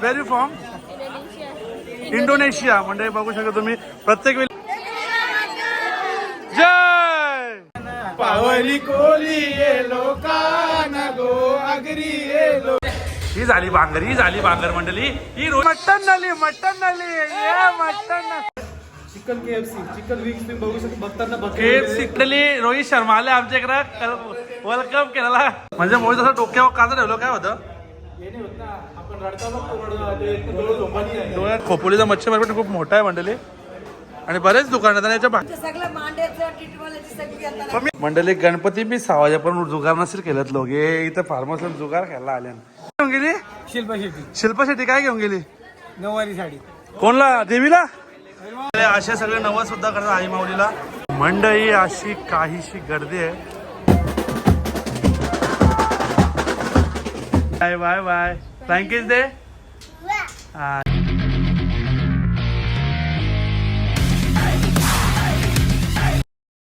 Very from Indonesia म्हणजे बघू शकता तुम्ही. प्रत्येक वेळी जय! पावली कोली येलो काना गो अगरी येलो ही झाली बांगर ही झाली बांगर मंडळी. ही रो- मटण झाली मटण झाली ये mutton chicken K F C chicken wings तुम्ही बघू शकता बघताना केप शिकलेली रोहित शर्मा आले आमच्या इकडं वेलकम केलेला. म्हणजे मोहित असं डोक्यावर काचा ठेवलं काय होतं? हे नाही होत. डोळ्यात खोपोलीचा मच्छी मार्केट खूप मोठा आहे मंडळी. आणि बरेच दुकान आहेत आणि याच्या मंडळी गणपती बी सावाजा पण जुगार नसेल केलेत लोक हे इथं फार्मस जुगार खेळला आले घेऊन गेली? शिल्पा शेट्टी. शिल्पा शेट्टी काय घेऊन गेली? नऊवारी साडी. कोणला? देवीला? असे सगळे नवस सुद्धा करतात आई माऊलीला. मंडळी अशी काहीशी गर्दी आहे. Bye bye bye. फ्रँकीज दे हा.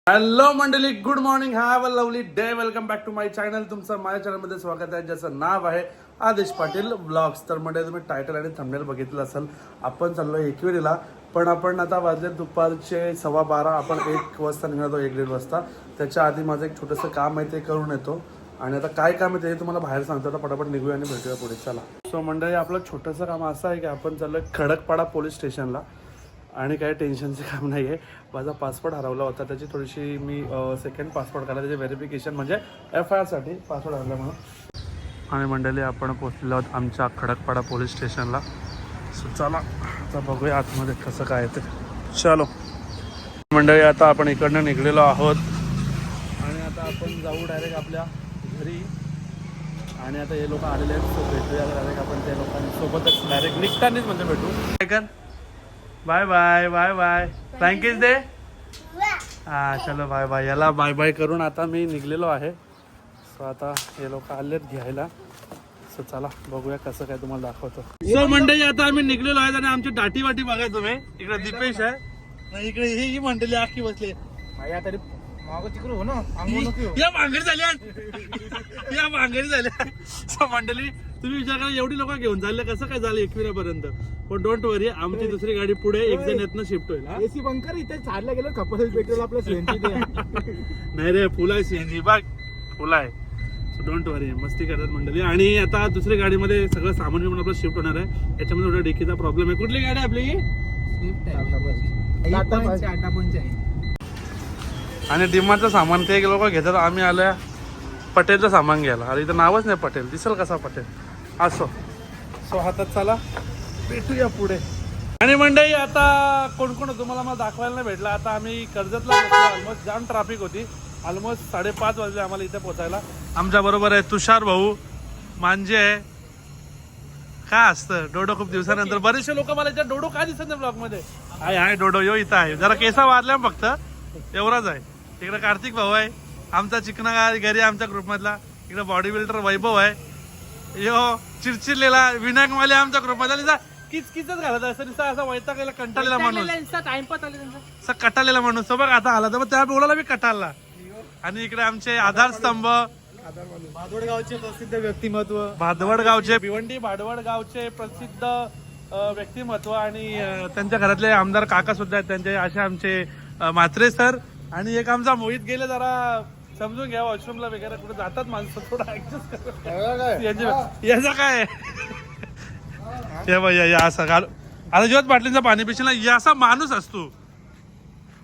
हॅलो मंडळी. Good morning have a lovely day welcome back to my channel तुमचं माझ्या चॅनलमध्ये स्वागत आहे. ज्याचं नाव आहे आदेश पाटील ब्लॉग्स तर म्हणजे तुम्ही टायटल आणि थंबनेल बघितलं असेल आपण चाललो एकविरीला पण आपण आता वाजले दुपारचे सव्वा बारा. आपण एक वाजता निघतो एक दीड वाजता. त्याच्या आधी माझं एक छोटंसं काम आहे ते करून येतो. आणि आता काय काम आहे ते तुम्हाला बाहेर सांगतो. आता पटापट निघूया आणि भेटूया पुढे. चला. सो मंडळी आपलं छोटंसं काम असं आहे की आपण चाललं खडकपाडा पोलीस स्टेशनला. आणि काही टेन्शनचं काम नाही आहे माझा पासपोर्ट हरवला होता. त्याची थोडीशी मी सेकंड पासपोर्ट काढला. त्याचे व्हेरिफिकेशन म्हणजे एफ आय आरसाठी पासपोर्ट हरवला म्हणून. आणि मंडळी आपण पोहोचलेलो आहोत आमच्या खडकपाडा पोलीस स्टेशनला. सो चला. आता बघूया आतमध्ये कसं काय ते. चलो. मंडळी आता आपण इकडनं निघलेलो आहोत. आणि आता आपण जाऊ डायरेक्ट आपल्या घरी. आणि आता हे लोक आलेले आहेत सो भेटूया डायरेक्ट आपण त्या लोकांसोबतच डायरेक्ट निघतानीच म्हणजे भेटू. काय कर bye bye bye. Bye thank yous दे हा चलो बाय बाय. याला बाय बाय करून आता मी निघलेलो आहे. सो आता हे लोक आलेत घ्यायला. सो चला बघूया कसं काय तुम्हाला दाखवतो. सो मंडळी आता आम्ही निघलेलो आहेत आणि आमची दाटी वाटी बघा तुम्ही. इकडे दीपेश आहे. आणि इकडे ही ही मंडळी आखी बसली माझ्या तरी हो. या भांगडी झाल्या या भांगडी झाल्या मंडळी तुम्ही विचार करा एवढी लोक घेऊन चालले कसं काय झालं एकविरा पर्यंत पण डोंट वरी आमची दुसरी गाडी पुढे एक जण येतनं शिफ्ट होईल? एसी बंकर इथे चालला गेलं कपल पेट्रोल आपलं सीएनजी नाही रे फुल आहे सीएनजी बघ फुल आहे. सो डोंट वरी मस्ती करतात मंडळी. आणि आता दुसरी गाडीमध्ये सगळं सामान बिमान आपलं शिफ्ट होणार आहे. याच्यामध्ये थोडा डिकीचा प्रॉब्लेम आहे. कुठली गाडी आहे आपली? टाटा पंच आहे आणि डिमांडचं सामान ते लोक घेतात. आम्ही आल्या पटेलचं सामान घ्यायला. अरे इथं नावच नाही पटेल. दिसेल कसा पटेल? असो. सो हातात चला. भेटूया पुढे. आणि मंडळी आता कोण कोण तुम्हाला मला दाखवायला नाही भेटला. आता आम्ही कर्जतला ऑलमोस्ट जाम ट्रॅफिक होती. ऑलमोस्ट साडेपाच वाजले आम्हाला इथे पोचायला आमच्या बरोबर आहे तुषार भाऊ. मांजे आहे. काय असतं? डोडो खूप दिवसानंतर. बरेचसे लोक मला याच्यात डोडो काय दिसत नाही ब्लॉगमध्ये? आहे आहे डोडो. यो इथं आहे. जरा केसा वाढल्या फक्त. एवढाच आहे. तिकडे कार्तिक भाऊ आहे. आमचा चिकना घरी आमच्या ग्रुपमधला इकडे बॉडी बिल्डर वैभव आहे. यो चिरचिरलेला विनायक माले आमच्या ग्रुपमधला निसा किच किचच घालत असं निसा असा वैतागलेला कंटाळलेला माणूस. टाइमपास आले त्यांचा असा कटाळलेला माणूस. तो बघ आता आला तर त्या बोलाला मी कटाळला. आणि इकडे आमचे आधारस्तंभ माधोड गावचे प्रसिद्ध व्यक्तिमत्व. भादवड गावचे भिवंडी भाडवड गावचे प्रसिद्ध व्यक्तिमत्व आणि त्यांच्या घरातले आमदार काका सुद्धा आहेत. त्यांचे असे आमचे अ, म्हात्रे सर. आणि एक आमचा मोहित गेले जरा समजून घ्या वॉशरूमला वगैरे कुठे जातात माणसं थोडं ऍडजस्ट याचा काय? हे भैया या असा घाल. आता जेव्हा बाटलीचं पाणी पिशील या असा माणूस असतो.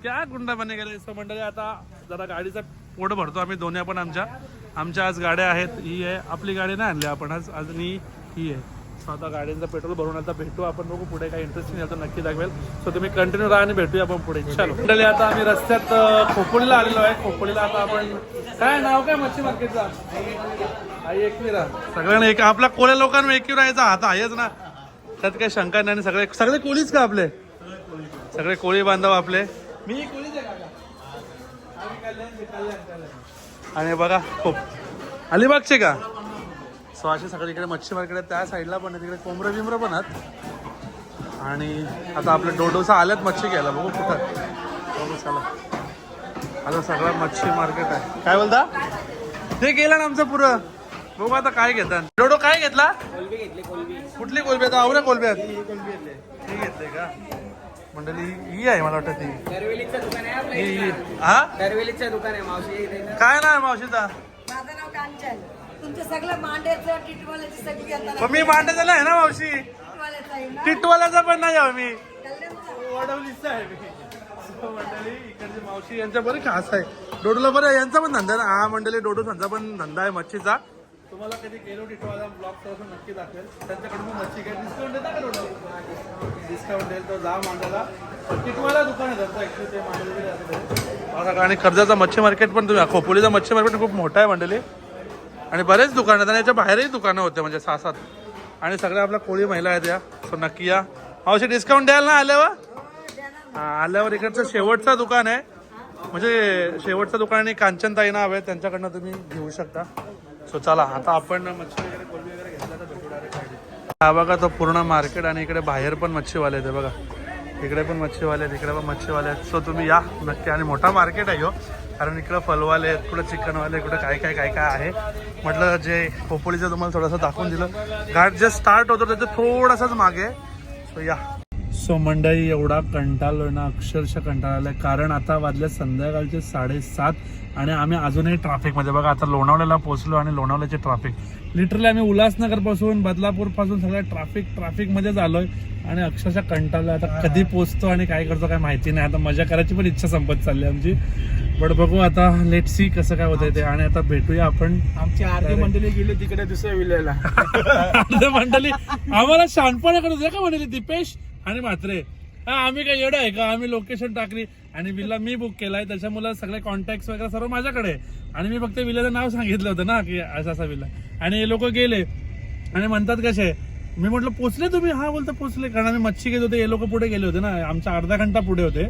क्या गुंडापणे गेले सो मंडळी. आता जरा गाडीचा पोट भरतो आम्ही दोन्ही पण आमच्या. आमच्या आज गाड्या आहेत ही आहे. आपली गाडी नाही आणली आपण आज आज ही आहे. आता गाड्यांचा पेट्रोल भरून आता भेटू आपण बघू पुढे काय इंटरेस्टिंग आहे तर नक्की दाखवेल सो तुम्ही कंटिन्यू राहा आणि भेटूया आपण पुढे. चलो. मंडळी आता आम्ही रस्त्यात अं, खोपोलीला आलेलो आहे. खोपोलीला आता आपण काय नाव काय मच्छी मार्केटचा? आई एकविरा सगळ्यांना एक आपल्या कोळ्या लोकांना एकविरा यायचा आता आहेच ना. त्यात काही शंका नाही आणि सगळे सगळे कोळीच का आपले? सगळे कोळी बांधव आपले. मी कोळीच आहे आणि बघा खूप अलिबागचे का? सो असे सगळे इकडे मच्छी मार्केट आहे त्या साईडला पण आहे तिकडे कोंबरं बिमरं पण आहेत. आणि आता आपले डोडोसा आल्यात मच्छी घ्यायला बघू कुठं. बघू चला आता सगळं मच्छी मार्केट आहे. काय बोलता? ते गेलं ना आमचं पुरं. बघू आता काय घेतात. डोडो काय घेतला? कुठली कोलबी आता आवऱ्या कोलबी आहेत. ही कोलबी घेतली. घेतले का? मंडळी ही आहे मला वाटतं ती. दरवेलीचं दुकान आहे आपल्या ही दुकान आहे मावशी. काय नाही मावशीचा? माझं नाव कांचन. तुमचं सगळं मांड्याचं टिटवाल्याची सगळी येताना पण मी आहे ना मावशी? टिटवाल्याचं आहे पण नाही आहे मी. वडवलीचा आहे मी. So, मंडळी इकडची मावशी यांच्या बरं खास आहे. डोडोला बरं यांचा पण धंदा आहे ना? हा मंडळी डोडो त्यांचा पण धंदा आहे मच्छीचा. तुम्हाला कधी गेलो टिटवाला ब्लॉग तर नक्की दाखवेल. त्यांच्याकडून मच्छी काय डिस्काउंट देता का डोडो डिस्काउंट देईल तो जा मांडाला टिटवाला दुकान आहे त्यांचं ऍक्च्युली ते मांडलेले आणि कर्जाचा मच्छी मार्केट पण तुम्ही खोपोलीचा मच्छी मार्केट खूप मोठा आहे मंडळी. आणि बरेच दुकानं आहेत. आणि याच्या बाहेरही दुकानं होते म्हणजे सहा सात. आणि सगळ्या आपल्या कोळी महिला आहेत या. सो नक्की या अवश्य डिस्काउंट द्याल ना आल्यावर? आल्यावर इकडचं शेवटचं दुकान आहे. म्हणजे शेवटचं दुकान आणि कांचनताई ना आहे त्यांच्याकडनं तुम्ही घेऊ शकता. सो चला आता आपण मच्छी वगैरे वगैरे घेतला तर भेटू हा बघा तो पूर्ण मार्केट आणि इकडे बाहेर पण मच्छीवाले आहेत. बघा. इकडे पण मच्छीवाले आहेत इकडे पण मच्छीवाले आहेत. सो तुम्ही या. नक्की. आणि मोठा मार्केट आहे हो कारण इकडं फलवाले आहेत कुठं चिकनवाले कुठं काय काय काय काय आहे. म्हटलं जे खोपोलीचं तुम्हाला थोडंसं दाखवून दिलं. घाट जे स्टार्ट होतो त्याचं थोडासाच मागे सो या. सो मंडळी एवढा कंटाळलोय ना अक्षरशः कंटाळालाय कारण आता वाजले संध्याकाळचे साडेसात आणि आम्ही अजूनही ट्रॅफिकमध्ये बघा आता लोणावळ्याला पोहोचलो आणि लोणावळ्याचे ट्रॅफिक लिटरली आम्ही उल्हासनगरपासून बदलापूरपासून सगळं सगळ्या ट्रॅफिक ट्रॅफिकमध्येच आलोय आणि अक्षरशः कंटाळलो आता कधी पोहोचतो आणि काय करतो काय माहिती नाही. आता मजा करायची पण इच्छा संपत चालली आमची. बट बघू आता लेट सी कसं काय होतंय ते. आणि आता भेटूया आपण आमची आरती मंडळी गेली तिकडे दुसऱ्या विलेला. अर्ध मंडळी? आम्हाला शहाणपणा करत होते का मंडळी दीपेश आणि म्हात्रे. हा आम्ही काय एवढं आहे का? आम्ही लोकेशन टाकली. आणि विला मी बुक केलाय. त्याच्यामुळे सगळे कॉन्टॅक्ट वगैरे सर्व माझ्याकडे. आणि मी फक्त विल्याचं नाव सांगितलं होतं ना की असा असा विला. आणि हे लोक गेले. आणि म्हणतात कसे मी म्हटलं पोचले तुम्ही? हा बोलतो पोचले. कारण आम्ही मच्छी घेत होते. हे लोक पुढे गेले होते ना. आमच्या अर्धा घंटा पुढे होते.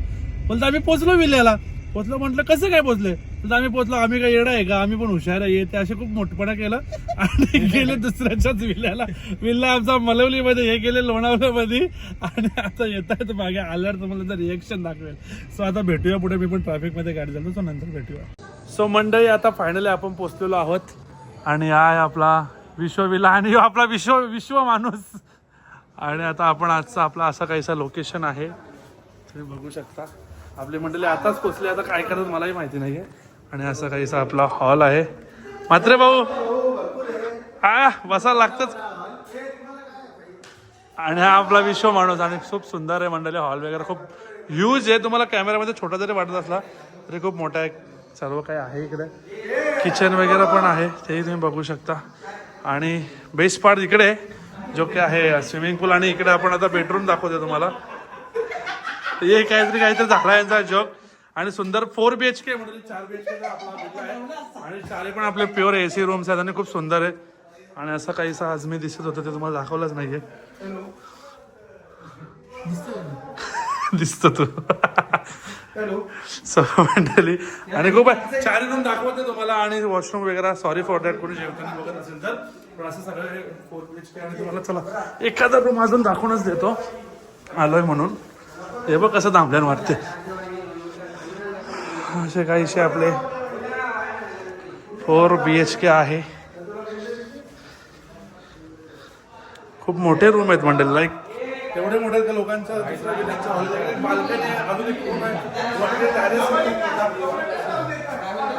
बोलतो आम्ही पोचलो विल्याला पोचलो म्हटलं कसं काय पोचले? तर आम्ही पोचलो आम्ही काय येडा आहे का? आम्ही पण हुशार आहे. ते असे खूप मोठपणा केलं. आणि गेले दुसऱ्याच्याच विल्याला विल्ला आमचा मलवलीमध्ये हे गेले लोणावल्यामध्ये आणि आता येत आहेत मागे. आल्यावर तुम्हाला रिएक्शन दाखवेल. सो आता भेटूया पुढे. मी पण ट्रॅफिकमध्ये गाडी झालो सो नंतर भेटूया. सो मंडळी आता फायनली आपण पोचलेलो आहोत. आणि आहे आपला विश्वविला आणि आपला विश्व विश्व माणूस. आणि आता आपण आजचा आपला असा काहीसा लोकेशन आहे. तुम्ही बघू शकता. आपली मंडळी आताच पोचली आता काय करत मलाही माहिती नाहीये. आणि असं काहीसा आपला हॉल आहे. मात्र भाऊ हा बसायला लागतच. आणि हा आपला विश्व माणूस आणि खूप सुंदर आहे मंडळी हॉल वगैरे खूप ह्यूज आहे. तुम्हाला कॅमेऱ्यामध्ये छोटा जरी वाटत असला तरी खूप मोठा आहे सर्व काही आहे इकडे. किचन वगैरे पण आहे तेही तुम्ही बघू शकता. आणि बेस्ट पार्ट इकडे जो की आहे स्विमिंग पूल आणि इकडे आपण आता बेडरूम दाखवतो तुम्हाला. हे काहीतरी काहीतरी झाला यांचा जॉब आणि सुंदर फोर बी एच के म्हणजे चार बी एच के आणि चारही पण आपले प्युअर ए सी रूम्स आहेत आणि खूप सुंदर आहे. आणि असं काहीसा आज मी दिसत होतं ते तुम्हाला दाखवलंच नाहीये. दिसतो तू. मंडळी. आणि खूप आहे. चारही रूम दाखवते तुम्हाला आणि वॉशरूम वगैरे सॉरी फॉर दॅट कोणी जेवताना बघत असेल तर. पण असं सगळं फोर बी एच के आणि तुम्हाला चला एखादा रूम अजून दाखवूनच देतो. आलोय म्हणून. हे बघ कसं थांबल्यान वाटते असे काहीसे आपले फोर बी एच के आहे. खूप मोठे रूम आहेत मंडळी लाईक एवढे मोठे आहे.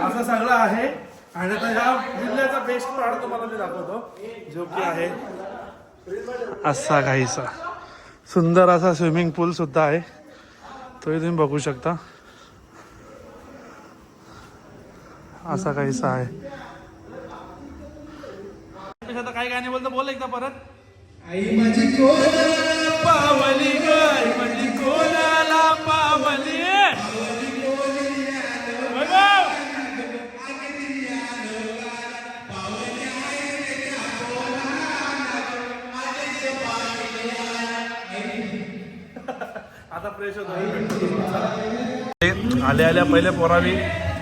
असं सगळं आहे. आणि आता ह्या विल्ल्याचा बेस्ट पार्ट तुम्हाला मी दाखवतो जो की आहे. असा काहीसा. सुंदर असा स्विमिंग पूल सुद्धा आहे. तोही तुम्ही बघू शकता. असा काहीसा आहे. आता काय गाणी बोलतो बोल एकदा परत. आई माझी पावली ग आई माझी कोणाला पावली आता फ्रेश होतो आले आल्या पहिले पोरावी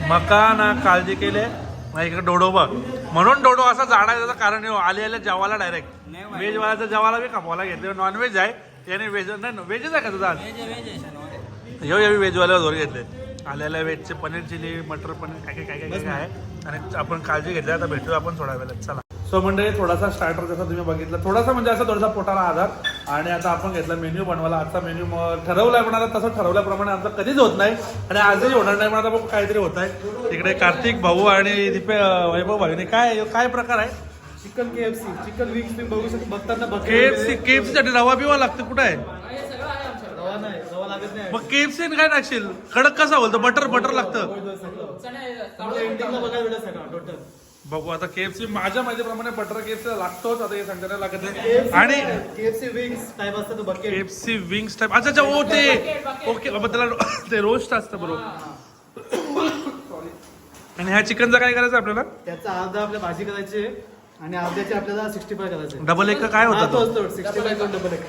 मका ना काळजी केले. मग इकडे डोडो बघ. म्हणून डोडो असा त्याचं कारण हे आले आले जेवायला डायरेक्ट व्हेज वाल्याचं जेवायला बी खपवायला घेतले. नॉन व्हेज आहे. याने व्हेज नाही व्हेजच आहे का तुझा ह्यो यावी व्हेजवाल्यावर धोर घेतले. आलेल्या व्हेजचे पनीर चिली मटर पनीर काय काय काय काय काय आहे. आणि आपण काळजी घेतली आता भेटू आपण थोड्या वेळात. चला. सो सो म्हणजे थोडासा स्टार्टर जसा तुम्ही बघितलं थोडासा म्हणजे असं थोडासा पोटाला आधार. आणि आता आपण घेतला मेन्यू बनवायला. आजचा मेन्यू ठरवलाय पण आता तसं ठरवल्याप्रमाणे आमचं कधीच होत नाही. आणि आजही होणार नाही पण आता बघू काहीतरी होत आहे. तिकडे कार्तिक भाऊ आणि दीपे वैभव भाऊने काय काय प्रकार आहे? चिकन केएफसी चिकन विंग्स तुम्ही बघू शकता बघताना बघ केएफसी केएफसी साठी रवा बिवा लागते कुठं आहे? रवा नाही रवा लागत नाही. मग केएफसी काय टाकशील? कडक कसा बोलतो? बटर बटर लागतं. बघायला टोटल बघू आता केएफसी माझ्या माहितीप्रमाणे बटर केएफसी लागतोच आता हे सांगता नाही लागत. नाही आणि केएफसी विंग्स टाईप असतं तो बकेट केएफसी विंग्स टाईप अच्छा अच्छा ओ ते ओके बाबा त्याला ते रोस्ट असतं बरोबर. आणि ह्या चिकनचं काय करायचं आपल्याला? त्याचा अर्धा आपल्या भाजी करायची आहे आणि अर्ध्याची आपल्याला सिक्स्टी फाय करायचे डबल एक काय होता तो? सिक्स्टी फाय डबल एक.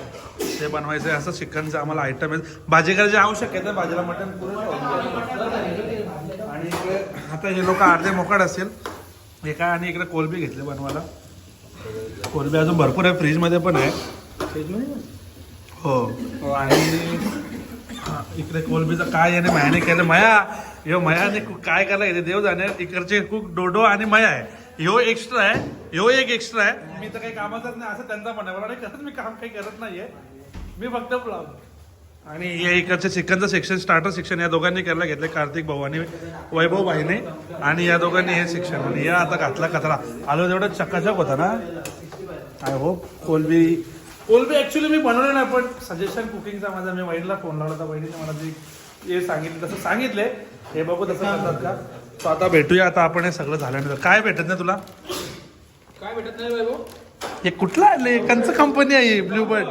ते बनवायचं आहे असं चिकनचं आम्हाला आयटम आहे. भाजी करायची आवश्यक आहे तर भाजीला मटण पुरून ठेवलं. आणि आता हे लोक अर्धे मोकाट असेल हे काय आणि इकडे कोलबी घेतले बनवायला. कोलबी अजून भरपूर आहे फ्रीजमध्ये पण आहे. हो. आणि हा, इकडे कोलबीचं काय याने मयाने केलं? मया ह्यो मयाने काय करायला येते देव जाणे इकडचे कुक डोडो आणि मया आहे. ह्यो एक्स्ट्रा आहे ह्यो एक एक्स्ट्रा आहे. मी तर काही कामातच नाही असं त्यांचा म्हणा करत मी काम काही करत नाहीये. मी फक्त आणि हे इकडचं चिकनचं सेक्शन स्टार्टर सेक्शन या दोघांनी करायला घेतले कार्तिक भाऊ आणि वैभव भाईने आणि या दोघांनी हे सेक्शन आणि या. आता घातला कचरा. आलो तेवढं चकाचक होता ना? आय होप कोलबी कोलबी ऍक्च्युली मी बनवलं नाही पण सजेशन कुकिंगचा माझा मी वहिनीला फोन लावला होता. वहिनीने मला जे हे सांगितलं तसं सांगितले हे बघू तसं करतात का. तो आता भेटूया. आता आपण हे सगळं झाल्यानंतर काय भेटत नाही तुला? काय भेटत नाही वैभव? हे कुठला आणले कंच कंपनी आहे ब्लू बर्ड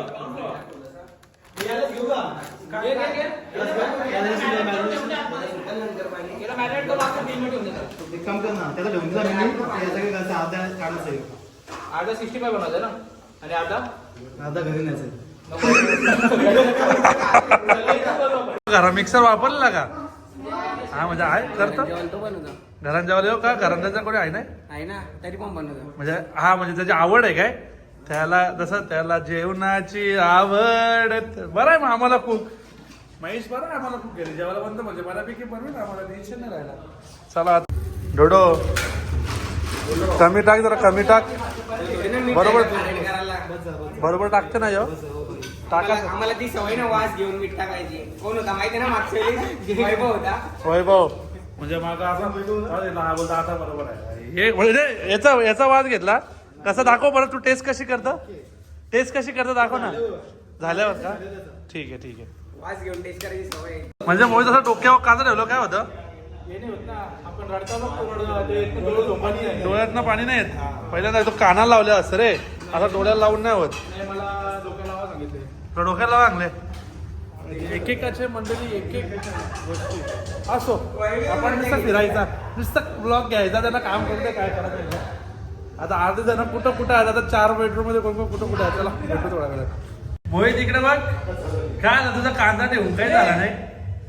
एक काम कर ना त्याला घेऊन जा मेन्यू याचा काय अर्धा काढायचं आहे अर्धा सिक्स्टी फाय बनवायचं ना आणि अर्धा अर्धा घरी न्यायचं घरा मिक्सर वापरला का हा म्हणजे आहे करतो जेवायला येऊ का घरात त्याचा कोणी आहे नाही आहे ना तरी पण बनवतो म्हणजे हा म्हणजे त्याची आवड आहे काय त्याला जसं त्याला जेवणाची आवड बरं आहे मग आम्हाला खूप. महेश बरं आहे आम्हाला खूप घरी. जेवायला बनतं म्हणजे बऱ्यापैकी बनवेल आम्हाला टेन्शन नाही राहिला. चला आता. डोडो. कमी टाक जरा कमी टाक. बरोबर. बरोबर टाकते ना यो? टाका. आम्हाला ती सवय ना वास घेऊन मीठ टाकायची. कोण होता माहिती ना मागच्या वैभव होता. वैभव. म्हणजे मागा आता बरोबर आहे. हे म्हणजे याचा याचा वाद घेतला. कसा दाखव बरं तू टेस्ट कशी करतं? टेस्ट कशी करतं दाखव ना. झाल्यावर का? ठीक आहे ठीक आहे. म्हणजे मोहित असं डोक्यावर काचा ठेवलं काय होतं? डोळ्यातनं पाणी नाही येत. पहिल्यांदा तो कानाला लावले असं रे. आता डोळ्याला लावून नाही होत. नाही मला डोक्याला लावा सांगितले. तुला डोक्याला लावा चांगले एकेकाचे मंडळी एक एक गोष्टी. असो आपण नुसतं फिरायचा नुसतं ब्लॉग घ्यायचा त्यांना काम करते काय करायचं. आता अर्धे जण कुठं कुठं आहेत? आता चार बेडरूममध्ये कोण कोण कुठं कुठं आहे चला भेटू थोड्या वेळात मोहित इकडे बघ. काय झालं? तुझा कांदा ठेवून काय झाला नाही?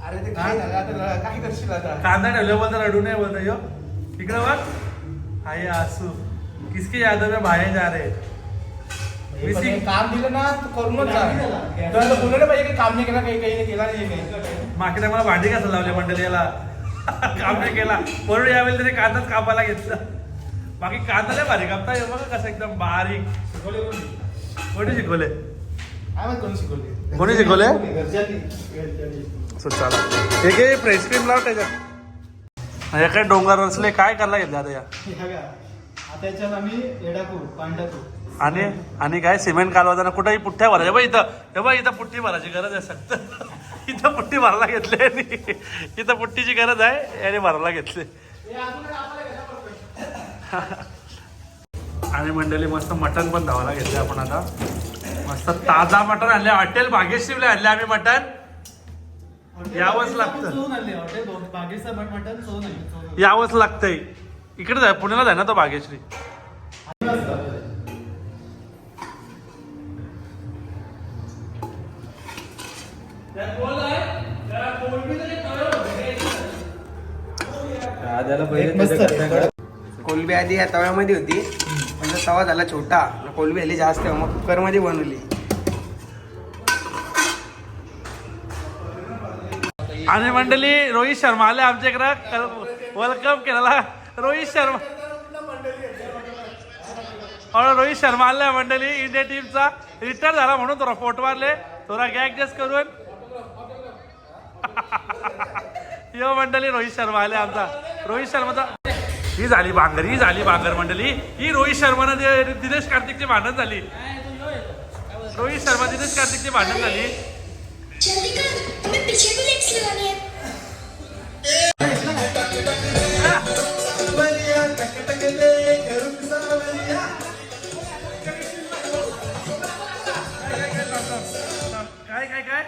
अरे ते काय? झालं आता काय करशील आता. कांदा ठेवल्याबद्दल रडू नये बोलतो यो. इकडे बघ. हाय आसू. किसके यादव में भाई जा रहे पण काम दिलं ना तू करूनच जा. तुला तर बोललं ना पाहिजे की काम नाही केलं काही काही नाही केला नाही काही. मला भांडी कसं लावले मंडळी याला? काम नाही केला. म्हणून यावेळी त्याने कांदाच कापायला घेतला. बाकी कांदा लय भारी कापता. हे बघा कसं एकदम बारीक. कोणी? शिकवले कोणी शिकवले कोणी शिकवले? चला. हे घे फ्रेश क्रीम लाव त्याच्यात. हे काय डोंगर रचले काय करायला घेतले आता या? आम्ही आणि आणि काय सिमेंट कालवताना कुठेही पुठ्ठ्या भरायच्या. बघ इथं हे बघ इथं पुठ्ठी भरायची गरज आहे सक्त. इथं पुठ्ठी भरायला घेतली इथं पुठ्ठीची गरज आहे याने भरायला घेतली. आणि मंडळी मस्त मटण पण धावायला घेतले आपण आता. मस्त ताजा मटण आणले हॉटेल भाग्यश्रीला आणले आम्ही मटण. यावंच लागतं. यावंच लागतंय. इकडे जाय पुण्याला जाय ना तो भाग्यश्री एक मस्त कोलबी आधी या तव्यामध्ये होती. पण तो तवा झाला छोटा कोलबी आली जास्त मग कुकरमध्ये बनवली. आणि मंडळी रोहित शर्मा आले आमच्या इकडं वेलकम केलेला रोहित शर्मा. और रोहित शर्मा आलाय मंडळी इंडिया टीमचा रिटायर झाला म्हणून थोडा फोटो मारले. थोडा गॅग जस्ट करून. यो मंडळी रोहित शर्मा आले आमचा. रोहित शर्माचा ही झाली भांगर ही झाली भांगर मंडळी. ही रोहित शर्मानं दिनेश कार्तिकची भांडण झाली. रोहित शर्मा दिनेश कार्तिकची भांडण झाली. काय काय काय?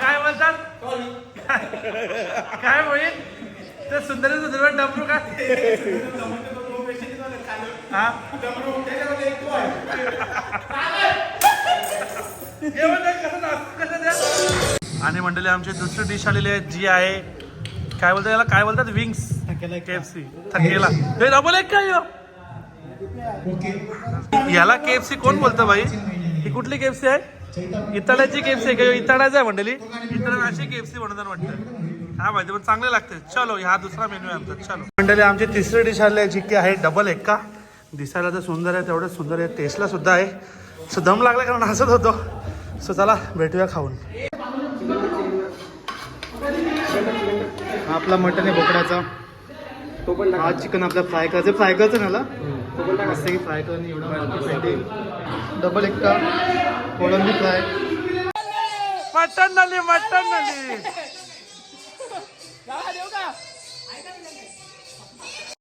काय बोलतात? काय होईल ते सुंदर सुंदर हा? कसं द्या? आणि मंडळी आमची दुसरी डिश आलेली आहे जी आहे काय बोलतात याला? काय बोलतात? विंग्स केएफसी थकेला. हे डबल एक काय? याला केएफसी कोण बोलतं भाई ही कुठली केएफसी आहे? इताड्याची केएफसी आहे का ह्यो इताडाच आहे मंडळी. इताडाची केएफसी म्हणतात वाटतं. हा माहिती पण चांगले लागते. चलो हा दुसरा मेन्यू आहे आमचा. चलो. मंडळी आमची तिसरी डिश आली आहे जी की आहे डबल एक्का दिसायला तर सुंदर आहे तेवढं सुंदर आहे. टेस्टला सुद्धा आहे. सो दम लागला कारण हसत होतो. सो चला भेटूया खाऊन. आपला मटन आहे बोकडाचा. हा चिकन आपला फ्राय करायचं फ्राय करायचं ना की फ्राय करून एवढं डबल एक का? कोळंबी फ्राय मटन नली मटन नली.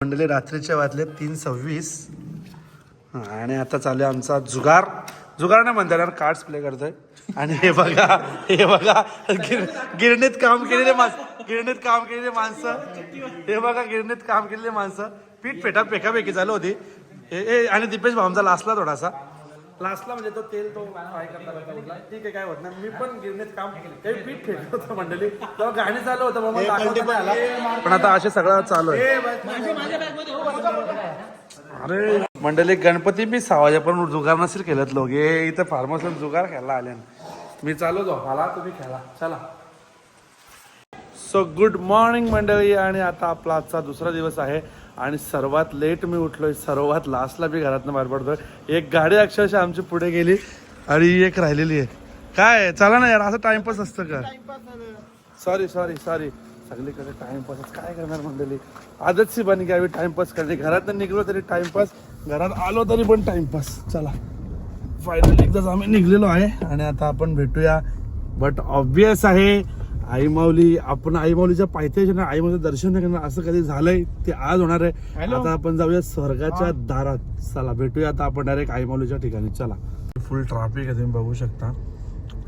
मंडळी रात्रीच्या वाजले तीन सव्वीस. आणि आता चालू आहे आमचा जुगार. जुगार नाही म्हणता येणार कार्ड्स प्ले करतोय. आणि हे बघा हे बघा गिर गिरणीत काम केलेले माणसं गिरणीत काम केलेले माणसं. हे बघा गिरणीत काम केलेले माणसं. पीठ पेटा पेकापेकी चालू होती. हे आणि दिपेश भाऊंचा लासला थोडासा. लास्टला म्हणजे तो तेल तो फ्राय करता करता उठला. ठीक आहे काय होत नाही. मी पण गिरणीत काम काही पीठ फेकलं होतं मंडळी. तेव्हा गाणी चालू होतं मग मला दाखवता नाही आला. पण आता असे सगळं चालू आहे. अरे मंडळी गणपती बी सहा वाजेपर्यंत जुगार नसेल खेळत लोक. हे इथं फार्मसीला जुगार खेळायला आले मी चालू जाऊ. मला तुम्ही खेळा. चला. सो गुड मॉर्निंग मंडळी. आणि आता आपला आजचा दुसरा दिवस आहे. आणि सर्वात लेट मी उठलोय सर्वात लास्टला बी घरातनं बाहेर पडतोय. एक गाडी अक्षरशः आमची पुढे गेली आणि एक राहिलेली आहे. काय चला ना यार असं टाइमपास असतं का? सॉरी सॉरी सॉरी सगळीकडे टाइमपास काय करणार मंडळी? आदत सी बनी घ्यावी टाइमपास करणे. घरात निघलो तरी टाइमपास घरात आलो तरी पण टाइमपास चला. फायनली एकदाच आम्ही निघलेलो आहे आणि आता आपण भेटूया. बट ऑब्विस आहे आई माऊली आपण आई माऊलीच्या पायथ्याशी ना आई माऊलीचं दर्शन नाही करणार असं कधी झालंय ते आज होणार आहे. आता आपण जाऊया स्वर्गाच्या दारात. चला भेटूया आता आपण डायरेक्ट आई माऊलीच्या ठिकाणी. चला. फुल ट्रॅफिक आहे तुम्ही बघू शकता.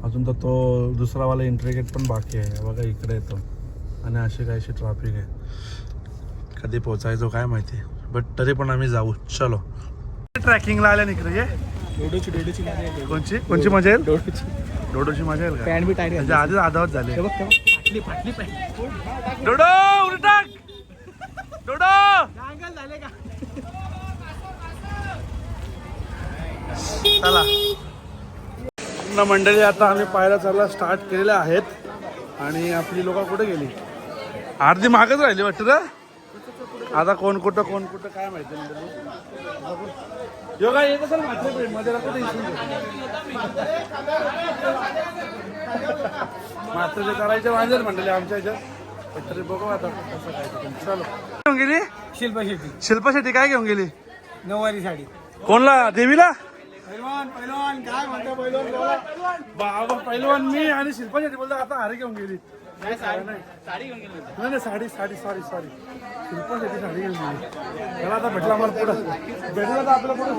अजून तर तो दुसरावाला एंट्री गेट पण बाकी आहे. बघा इकडे येतो. आणि अशी काहीशी ट्रॅफिक आहे. कधी पोचायचो काय माहिती. बट तरी पण आम्ही जाऊ. चलो. ट्रॅकिंगला आल्या इकडे ये. डोडोची डोडोची मजा कोणची? कोणची मजा येईल? डोडोची. डोडोची मजा येईल पॅन्ट बी टाईट म्हणजे आधीच आधावत झाले. बघ फाटली फाटली पॅन्ट. डोडो उलटाक डोडो! झाले का? चला. ना मंडळी आता आम्ही पाहायला चालला स्टार्ट केलेल्या आहेत. आणि आपली लोक कुठे गेली? अर्धी मागच राहिली वाटतं आता कोण कुठं कोण कुठं काय माहिती योगा येत असेल मात्रमध्ये कुठे मात्र जे करायचे वांजेल मंडळी आमच्या ह्याच्यात तरी बघू आता कसं काय ते. चलो. घेऊन गेली? शिल्पा शेट्टी. शिल्पा शेट्टी काय घेऊन गेली? नऊवारी साडी. कोणला? देवीला? पैलवान पैलवान काय म्हणता पैलवान? बोला. बाबा पहिलवान मी आणि शिल्पा शेट्टी बोलतो आता हारी घेऊन गेली. नाही, साडी साडी घेऊन गेली नाही नाही साडी साडी सॉरी सॉरी शिल्पा शेट्टी साडी घेऊन गेली. त्याला आता भेटला मला पुढं. भेटला तर आपलं पुढं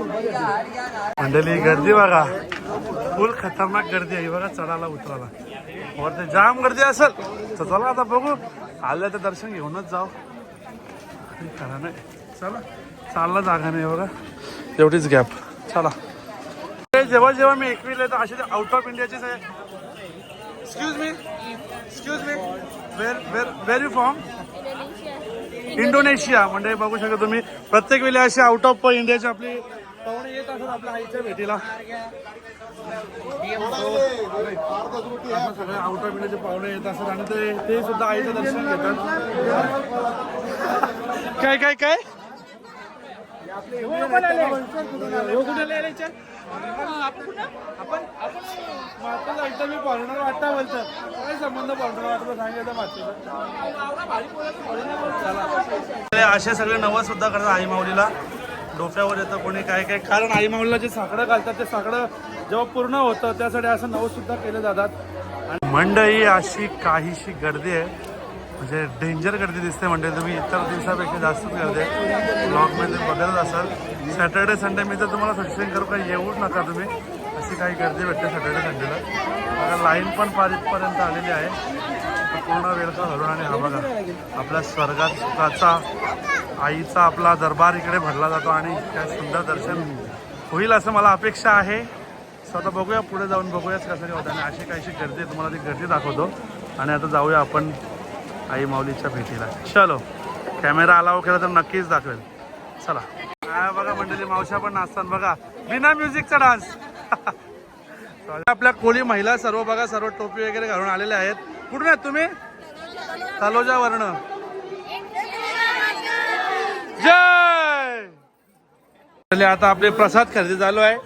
मंडळी गर्दी बघा. फुल खतरनाक गर्दी आहे. बघा चढायला उतरायला. वरती जाम गर्दी असेल. तर चला आता बघू. आलं तर दर्शन घेऊनच जाऊ. काही खरं नाही. चला चालला जागा नाही बघा. एवढीच गॅप चला. जेव्हा जेव्हा मी एकवीला येतो असे आउट ऑफ इंडियाचेच आहे. Excuse me excuse me where where where you from Indonesia म्हणजे बघू शकता तुम्ही. प्रत्येक वेळी असे आउट ऑफ इंडियाचे आपली पाहुणे येत असतात आपल्या आईच्या भेटीला. असं सगळे आउट ऑफ इंडियाचे पाहुणे येत असतात आणि ते ते सुद्धा आईचं दर्शन घेतात. काय काय काय? मातेला एकदा मी फॉरेनर वाटता बोलतं. काय संबंध वाटतं सांगितलं असे सगळे नवस सुद्धा करतात आई माऊलीला. डोक्यावर येतं कोणी काय काय. कारण आई माऊलीला जे साकडं घालतात ते साकडं जेव्हा पूर्ण होतं त्यासाठी असं नवस सुद्धा केले जातात. आणि मंडई अशी काहीशी गर्दी आहे. म्हणजे डेंजर गर्दी दिसते म्हणजे तुम्ही इतर दिवसापेक्षा जास्तच गर्दी आहे. ब्लॉगमध्ये बघतच असाल. सॅटर्डे संडे मी तर तुम्हाला सजेशन करू का येऊच नका तुम्ही. अशी काही गर्दी भेटते सॅटर्डे संडेला बघा लाईन पण फार इथपर्यंत आलेली आहे. पूर्ण वेळ का आणि हा बघा. आपल्या स्वर्गात सुखाचा आईचा आपला दरबार इकडे भरला जातो आणि काय सुंदर दर्शन होईल असं मला अपेक्षा आहे. स्वतः बघूया पुढे जाऊन बघूयाच कसं काय होतं. आणि अशी काहीशी गर्दी तुम्हाला ती गर्दी दाखवतो. आणि आता जाऊया आपण आई माऊलीच्या भेटीला. चलो कॅमेरा अलाव केला तर नक्कीच दाखवेल. चला. हा बघा मंडळी मावशा पण नाचतात बघा. बिना म्युझिकचा डान्स आपल्या कोळी महिला सर्व बघा सर्व टोपी वगैरे घालून आलेल्या आहेत. कुठून आहेत तुम्ही? तलोजा वर्ण जय! आता आपले प्रसाद खरेदी चालू आहे.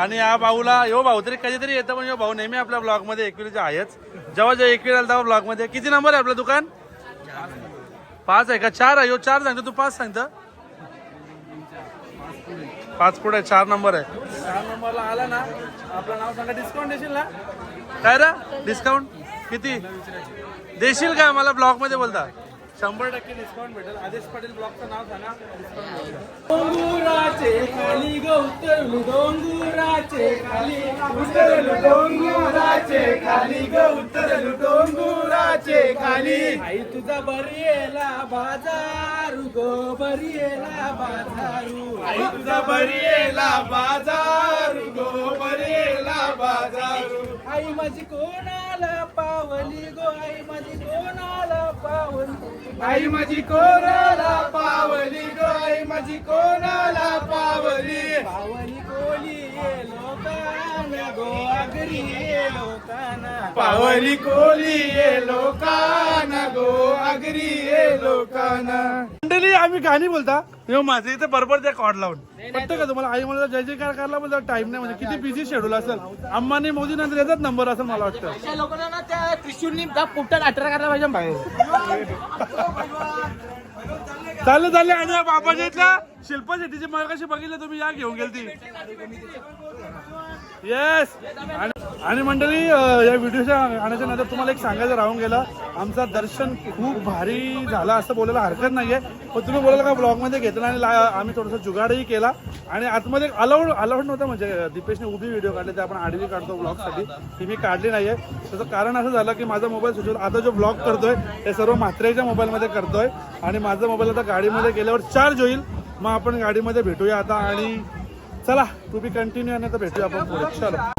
आणि या भाऊला यो भाऊ तरी कधीतरी येतं पण यो भाऊ नेहमी आपल्या ब्लॉगमध्ये एकविरीचे आहेच. जेव्हा जेव्हा एकवीर आला तेव्हा ब्लॉगमध्ये. किती नंबर आहे आपलं दुकान? पाच आहे का? चार आहे. यो चार सांगतो तू पाच सांगतो. पाच पुढे चार नंबर आहे. चार नंबरला आला ना आपलं नाव सांगा डिस्काउंट देशील ना? काय रे? डिस्काउंट किती? देशील का? मला ब्लॉगमध्ये बोलता. शंभर टक्के डिस्काउंट भेटेल. आदेश पाटील ब्लॉगचं नाव सांगा. डोंगुराचे खाली गौतरलू डोंगुराचे खाली उतरलू डोंगुराचे खाली गौतरलू डोंगुराचे खाली. आई तुझा बरियेला बाजारू गो बरियेला बाजारू. आई तुझा बरियेला बाजारू गो बरियेला बाजारू. आई माझी कोणाला पावली गो? आई माझी कोणाला पावली? आई माझी कोणाला पावली गो? आई माझी कोणाला पावली? पावली कोली लोकांना गो आगरी पावली कोली ये लोकांना गो आगरी ये लोकांना. मंडळी आम्ही गाणी बोलता. यो माझे इथे बरोबर त्या कॉड लावून. पटतं का तुम्हाला? आई मला जय जयकार करायला पण टाइम नाही. म्हणजे किती बिझी शेड्यूल असेल. अंबानी मोदी नंतर येतात नंबर असेल मला वाटतं. लोकांना त्या त्रिशूलनी पोपटात अठरा करायला पाहिजे बाहेर. चाललं चालले. आणि या बाबाच्या इथल्या शिल्पा शेट्टीची मग कशी बघितलं तुम्ही? या घेऊन गेलती. येस आणि मंडळी या व्हिडिओच्या आणायच्या नंतर तुम्हाला एक सांगायचं राहून गेलं. आमचं दर्शन खूप भारी झालं असं बोलायला हरकत नाहीये. पण तुम्ही बोलायला का ब्लॉगमध्ये घेतलं आणि ला- आम्ही थोडंसं जुगाडही केला. आणि आतमध्ये अलाउड अलाउड नव्हतं म्हणजे दीपेशने उभी व्हिडिओ काढले ते आपण आडवी काढतो ब्लॉगसाठी ती मी काढली नाहीये. त्याचं कारण असं झालं की माझा मोबाईल स्विच आता जो ब्लॉग करतोय ते सर्व म्हात्रेच्या मोबाईलमध्ये करतोय. आणि माझा मोबाईल आता गाडीमध्ये गेल्यावर चार्ज होईल. मग आपण गाडीमध्ये भेटूया आता आणि चला तुम्ही बी कंटिन्यू आणि आता भेटूया आपण पुढे. चला.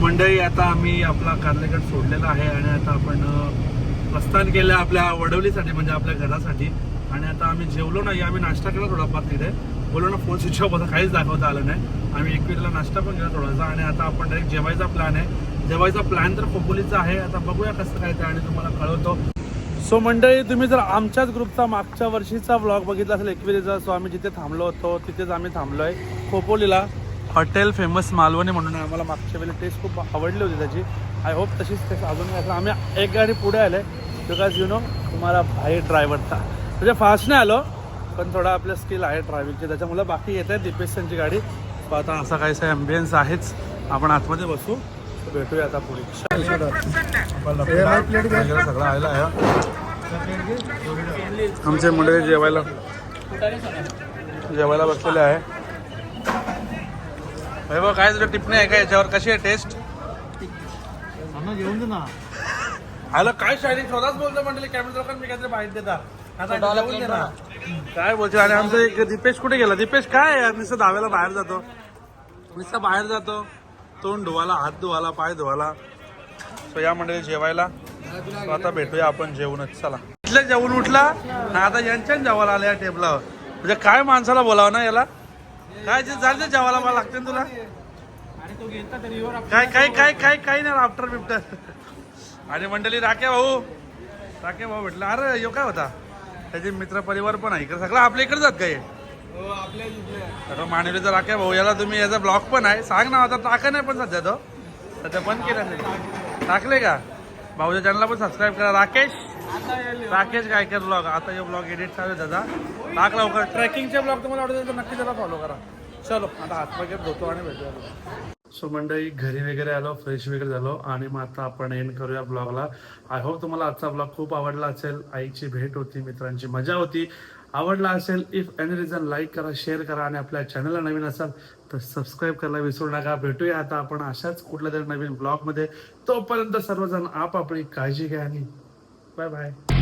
मंडळी आता आम्ही आपला कार्लेगड सोडलेला आहे आणि आता आपण प्रस्थान केलं आपल्या वडवलीसाठी म्हणजे आपल्या घरासाठी. आणि आता आम्ही जेवलो नाही आम्ही नाश्ता केला थोडाफार तिथे. बोललो ना फोन स्विच ऑफ होता काहीच दाखवता आलं नाही. आम्ही एकवीरला नाश्ता पण केला थोडासा आणि आता आपण डायरेक्ट जेवायचा प्लॅन आहे. जेवायचा प्लॅन तर खोपोलीचा आहे. आता बघूया कसं काय ते आणि तुम्हाला कळवतो. सो मंडळी तुम्ही जर आमच्याच ग्रुपचा मागच्या वर्षीचा व्लॉग बघितला असेल एकविरीचा सो आम्ही जिथे थांबलो होतो तिथेच आम्ही थांबलो आहे खोपोलीला. हॉटेल फेमस मालवणी म्हणून आहे. आम्हाला मागच्या वेळी टेस्ट खूप आवडली होती त्याची. आय होप तशीच टेस्ट अजून. आम्ही एक गाडी पुढे आले बिकॉज यु नो तुम्हाला भाई ड्रायव्हरचा म्हणजे फास्ट नाही आलो पण थोडा आपलं स्किल आहे ड्रायव्हिंगचे त्याच्यामुळे बाकी येत आहे दीपेश त्यांची गाडी. आता असा काहीसा ॲम्बियन्स आहेच. आपण आतमध्ये बसू. भेटूया आता पुढे. सगळं आहे. आमचे मुले जेवायला जेवायला बसलेले आहे. वैभव काय तुझं टिप्पणी आहे? का याच्यावर कशी आहे टेस्ट? जेवून दे ना. आलं काय शायनिंग स्वतःच बोलतो म्हटलं कॅमेरा लोकांना मी काहीतरी माहिती देता. आता जेवून घे ना. काय बोलतो आणि आमचं एक दीपेश कुठे गेला? दीपेश काय आहे? यार? नुसतं दहाव्याला बाहेर जातो. नुसतं बाहेर जातो. तोंड धुवाला हात धुवाला पाय धुवाला सो या मंडळी जेवायला. आता भेटूया आपण जेवणच चला. इथलं जेवण उठला. ना आता यांच्या जेवायला आल्या या टेबलावर म्हणजे काय माणसाला बोलावं ना याला? काय जे झालं जेवायला मला लागते ना तुला? काय काय काय काय काय नाही आफ्टर बिफ्टर. आणि मंडळी राखे भाऊ. राखे भाऊ भेटला. अरे यो काय होता? त्याचे मित्र परिवार पण आहे इकडे. सगळं आपल्या इकडे जात काय? सगळं मानवलीचा राखे भाऊ. याला तुम्ही याचा ब्लॉग पण आहे. सांग ना आता टाका नाही पण सध्या तो. सध्या बंद केला नाही. टाकले का? भाऊच्या चॅनलला पण सबस्क्राईब करा. राकेश. राकेश गायकर ब्लॉग आता हे ब्लॉग एडिट चालू आहे त्याचा टाक लवकर. ट्रेकिंगचे ब्लॉग तुम्हाला आवडत तर नक्की त्याला फॉलो करा. चलो आता हात वगैरे धुतो आणि भेटूया सो मंडळी घरी वगैरे आलो फ्रेश वगैरे झालो आणि मग आता आपण एंड करूया ब्लॉगला आय होप तुम्हाला आजचा ब्लॉग खूप आवडला असेल. आईची भेट होती मित्रांची मजा होती. आवडला असेल इफ एनी रिझन लाईक करा शेअर करा आणि आपल्या चॅनलला नवीन असाल तर सबस्क्राईब करायला विसरू नका. भेटूया आता आपण अशाच कुठल्या तरी नवीन ब्लॉगमध्ये तोपर्यंत सर्वजण आपापली काळजी घ्या आणि बाय बाय